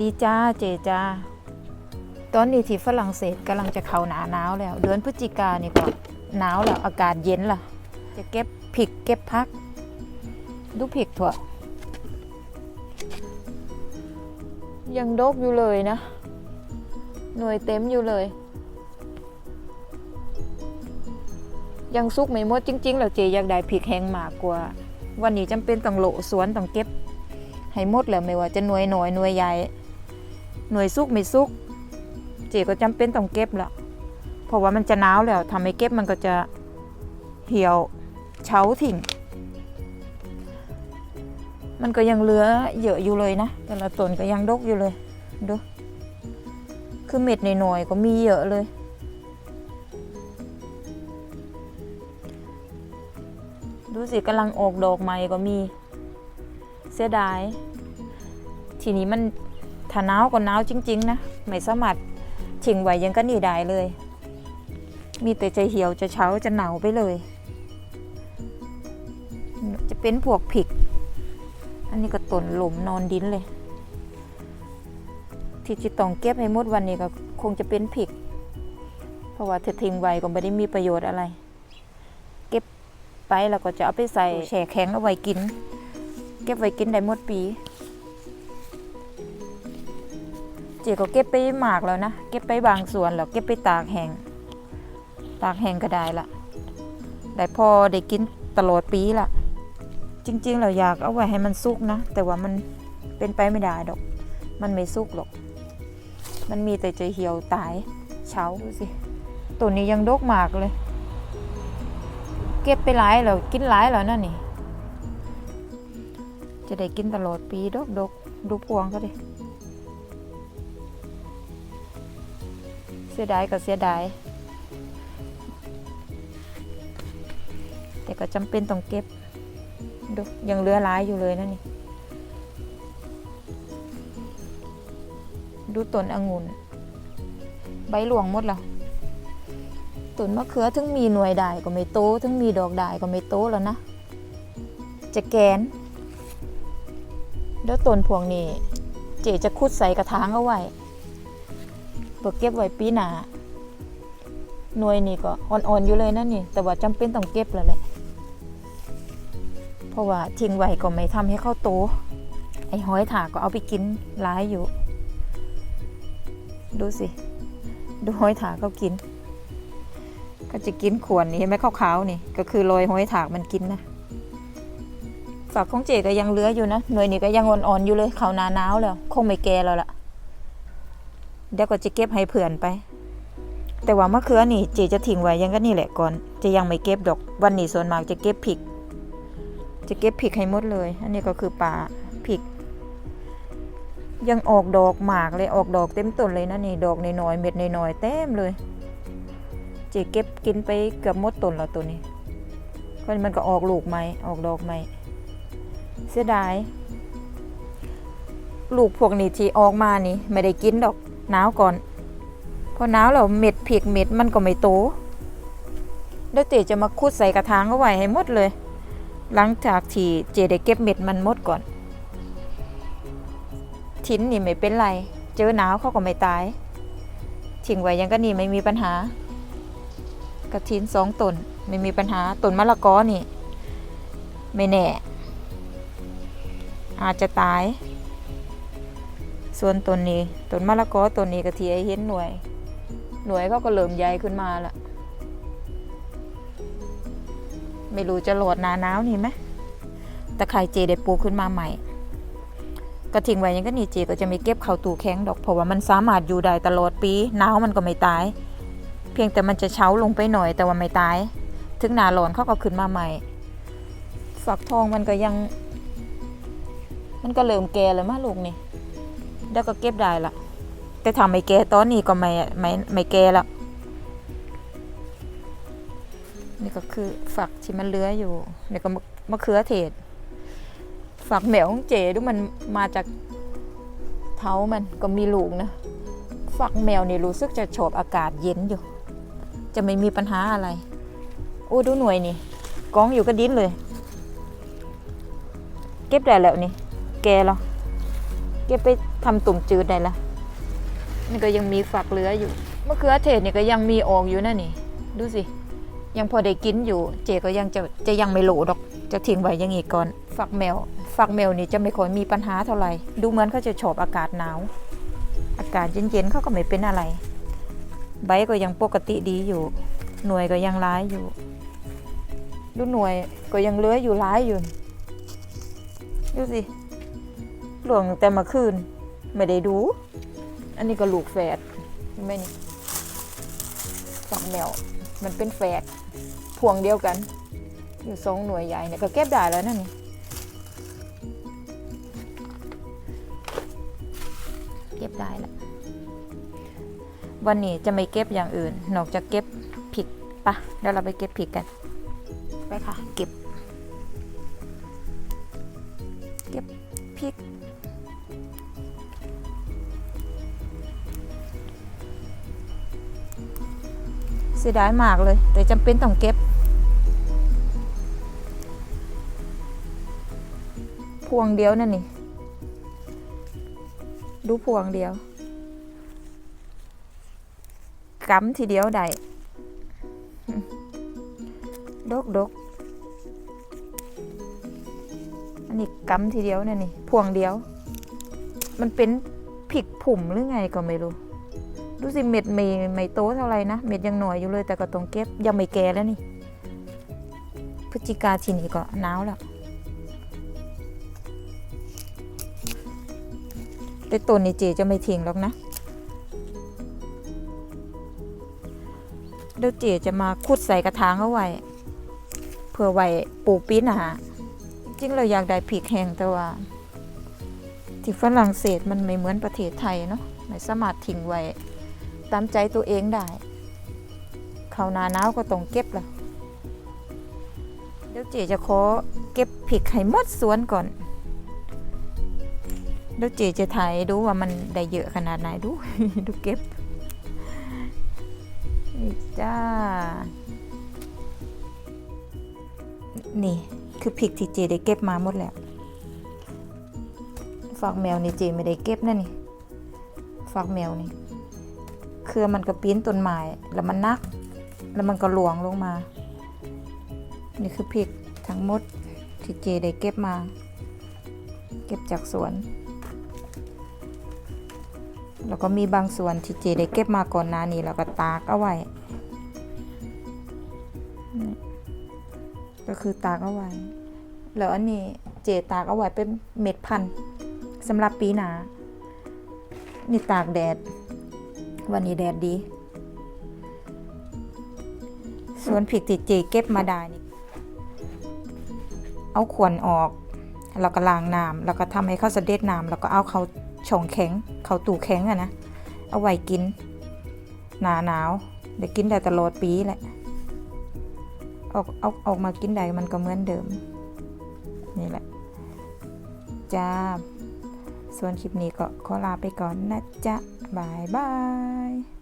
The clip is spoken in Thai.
ดีจ้าเจจ้าตอนนี้ที่ฝรั่งเศสกำลังจะเข้าหนาหนาวแล้ว เดือนพฤศจิกานี่ก็หนาวแล้วอากาศเย็นล่ะ จะเก็บผิกเก็บพัก ดูผิกถั่วยังดกอยู่เลยนะ หน่วยเต็มอยู่เลย ยังซุกไม่หมดจริงๆแล้วเจอยากได้ผิกแห้งมากกว่า วันนี้จำเป็นต้องโหลสวนต้องเก็บ ให้หมดแล้วไม่ว่าจะหน่วยหน่อยหน่วยใหญ่ หน่วยซุกไม่ซุกเจก็จำเป็นต้องเก็บละเพราะว่ามันจะหนาวแล้วทำให้เก็บมันก็จะเหี่ยวเฉาทิ้งมันก็ยังเหลือเยอะอยู่เลยนะ แต่ละต้นก็ยังดกอยู่เลยดูคือเม็ดหน่อยๆก็มีเยอะเลย ดูสิกำลังออกดอกใหม่ก็มี เสียดาย ทีนี้มัน ถ้าหนาวก็หนาวจริง ๆ นะ ไม่สามารถทิ้งไว้ยังก็หนี่ได้เลย มีแต่จะเหี่ยวจะเช้าจะหนาวไปเลย จะเป็นพวกผิก อันนี้ก็ต้นหลุมนอนดินเลย ที่จิต้องเก็บให้หมดวันนี้ก็คงจะเป็นผิก เพราะว่าถ้าทิ้งไว้ก็ไม่ได้มีประโยชน์อะไร เก็บไปแล้วก็จะเอาไปใส่แช่แข็งเอาไว้กิน เก็บไว้กินได้หมดปี เจ๊ก็เก็บไปหมากแล้วนะ เก็บไปบางส่วนแล้วเก็บไปตากแห้งตากแห้งก็ได้ละได้พอได้กินตลอดปีละจริงๆเราอยากเอาไว้ให้มันสุกนะ แต่ว่ามันเป็นไปไม่ได้ดอก มันไม่สุกหรอก มันมีแต่จะเหี่ยวตายเฉาดูสิตัวนี้ยังดกหมากเลย เก็บไปหลายแล้วกินหลายแล้วนั่นนี่ จะได้กินตลอดปีดกดกดูพวงเขาดิ สียดายก็เสียดาย แต่ก็จำเป็นต้องเก็บ ดูยังเหลือหลายอยู่เลยนั่นนี่ ดูต้นองุ่น ใบหลวงหมดแล้วต้นมะเขือถึงมีหน่วยได้ก็ไม่โตถึงมีดอกได้ก็ไม่โตแล้วนะ จะแกน แล้วต้นพวงนี้ เจจะคุดใส่กระถางเอาไว้ เกเก็บไว้ปีหนาหน่วยนี่ก็อ่อนๆอยู่เลยนั่นนี่ แต่ว่าจำเป็นต้องเก็บแล้วแหละเพราะว่าทิ้งไว้ก็ไม่ทำให้เข้าโต ไอ้หอยถาก็เอาไปกินร้ายอยู่ ดูสิ ดูหอยถากเขากิน ก็จะกินขวนนี่เห็นไหมขาวๆนี่ ก็คือโรยหอยถากมันกินนะฝักของเจก็ยังเลื้ออยู่นะหน่วยนี้ก็ยังอ่อนๆอยู่เลยเขาหนาหนาวแล้ว คงไม่แก่แล้วล่ะ เดี๋ยวก็จะเก็บให้เผื่อนไป แต่ว่ามะเขือนี่เจจะทิ้งไว้ยังก็นี่แหละก่อน จะยังไม่เก็บดอก วันนี้ส่วนมากจะเก็บผิก จะเก็บผิกให้หมดเลย อันนี้ก็คือป่าผิก ยังออกดอกหมากเลยออกดอกเต็มต้นเลยนะนี่ดอกน้อยๆเม็ดน้อยๆเต็มเลย เจเก็บกินไปเกือบหมดต้นแล้วตัวนี้ก็มันก็ออกลูกใหมออกดอกใหม่เสียดายลูกพวกนี้ที่ออกมานี่ไม่ได้กินดอก หนาวก่อน พอหนาวแล้วเม็ดผิกเม็ดมันก็ไม่โตเดี๋ยวเจจะมาคุดใส่กระถางเอาไว้ให้หมดเลย หลังจากที่เจได้เก็บเม็ดมันหมดก่อนทิ้นนี่ไม่เป็นไร เจอหนาวเขาก็ไม่ตายทิ้งไว้ยังก็นี่ไม่มีปัญหากระถิ้นสองต้นไม่มีปัญหาต้นมะละกอนี่ ไม่แน่ อาจจะตาย ส่วนต้นนี้ต้นมะละกอต้นนี้ก็ที่ไอเห็นหน่วย หน่วยเขาก็เริ่มใหญ่ขึ้นมาละไม่รู้จะโหลดหนาหนาวนี่ไหมแต่ไข่เจได้ปลูกขึ้นมาใหม่ก็ทิ้งไว้ยังก็นี่เจก็จะไม่เก็บเข้าตู้แข็งดอกเพราะว่ามันสามารถอยู่ได้ตลอดปีหนาวมันก็ไม่ตาย เพียงแต่มันจะเช้าลงไปหน่อยแต่ว่าไม่ตาย ถึงหนาร้อนเขาก็ขึ้นมาใหม่ ฝักทองมันก็ยัง มันก็เริ่มแก่แล้วมาลูกนี่ เดี๋ยวก็เก็บได้ละแต่ทำไม่แก่ตอนนี้ก็ไม่ไม่ไม่แก่แล้วนี่ก็คือฝักที่มันเลื้ออยู่นี่ก็มะมะเขือเทศ ฝักแมวของเจดูมันมาจากเท้ามันก็มีลูกนะ ฝักแมวนี่รู้สึกจะชอบอากาศเย็นอยู่ จะไม่มีปัญหาอะไร โอ้ดูหน่วยนี่กองอยู่ก็ดิ้นเลย เก็บได้แล้วนี่ แกแล้ว ก็บไปทำตุ่มจืดได้ละนี่ก็ยังมีฝักเหลืออยู่มะเขือเทศนี่ก็ยังมีออกอยู่นะนี่ ดูสิ ยังพอได้กินอยู่ เจก็ยังจะจะยังไม่โหลดอก จะทิ้งไว้ยังอีกก่อน ฝักแมว ฝักแมวนี่จะไม่ค่อยมีปัญหาเท่าไหร่ ดูเหมือนเขาจะชอบอากาศหนาว อากาศเย็นๆเขาก็ไม่เป็นอะไร ใบก็ยังปกติดีอยู่ หน่วยก็ยังร้ายอยู่ ดูหน่วยก็ยังเลื้อยอยู่ร้ายอยู่ ดูสิ หลวงแต่เมาคืน ไม่ได้ดู อันนี้ก็ลูกแฝดเห็นไหมนี่ฝักแมวมันเป็นแฝดพวงเดียวกัน อยู่สองหน่วยใหญ่เนี่ยก็เก็บได้แล้วนั่นนี่เก็บได้แล้ววันนี้จะไม่เก็บอย่างอื่น นอกจากเก็บผิกปะเดี๋ยวเราไปเก็บผิกกัน ไปค่ะ เก็บ เก็บพริก เสียดายมากเลย แต่จำเป็นต้องเก็บ พวงเดียวนั่นนี่ ดูพวงเดียวกำทีเดียวได้ดกดกอันนี้กำทีเดียวนั่นนี่ พวงเดียว มันเป็นผิกผุ่มหรือไงก็ไม่รู้ ดูสิเม็ดไม่ไม่โตเท่าไหร่นะ เม็ดยังหน่อยอยู่เลยแต่ก็ต้องเก็บยังไม่แก่แล้วนี่ พฤศจิกาทีนี้ก็หนาวแล้วแต่ต้นนี่เจจะไม่ทิ้งหรอกนะเดี๋ยวเจจะมาขุดใส่กระถางเอาไว้เพื่อไว้ปลูกปีหน้าจริงเราอยากได้พริกแห้งแต่ว่า ที่ฝรั่งเศสมันไม่เหมือนประเทศไทยเนาะไม่สามารถทิ้งไว้ ตามใจตัวเองได้ เขาวหนาหนาวก็ต้องเก็บละเดี๋ยวเจจะขอเก็บพริกให้หมดสวนก่อน เดี๋ยวเจจะถ่ายดูว่ามันได้เยอะขนาดไหนดูดูเก็บนี่จ้า นี่คือพริกที่เจได้เก็บมาหมดแล้วฝากแมวนี่เจไม่ได้เก็บนะนี่ฝากแมวนี่ เครือมันก็ปีนต้นไม้แล้วมันนัก แล้วมันก็หลวงลงมา นี่คือพริกทั้งหมดที่เจได้เก็บมา เก็บจากสวน แล้วก็มีบางส่วนที่เจได้เก็บมาก่อนหน้านี้แล้วก็ตากเอาไว้ก็คือตากเอาไว้ แล้วอันนี้เจตากเอาไว้เป็นเม็ดพันธุ์สำหรับปีหนา นี่ตากแดด วันนี้แดดดีส่วนพริกติดเจเก็บมาได้นี่เอาขวนออกแล้วก็ล้างน้ำแล้วก็ทำให้เขาเสด็จน้ำแล้วก็เอาเขาช่องแข็งเขาตู้แข็งอะนะ เอาไว้กิน หนาหนาวเดี๋ยวกินได้ตลอดปีแหละออกเอาออกมากินได้มันก็เหมือนเดิม นี่แหละจ้า ส่วนคลิปนี้ก็ขอลาไปก่อนนะจ๊ะบายบาย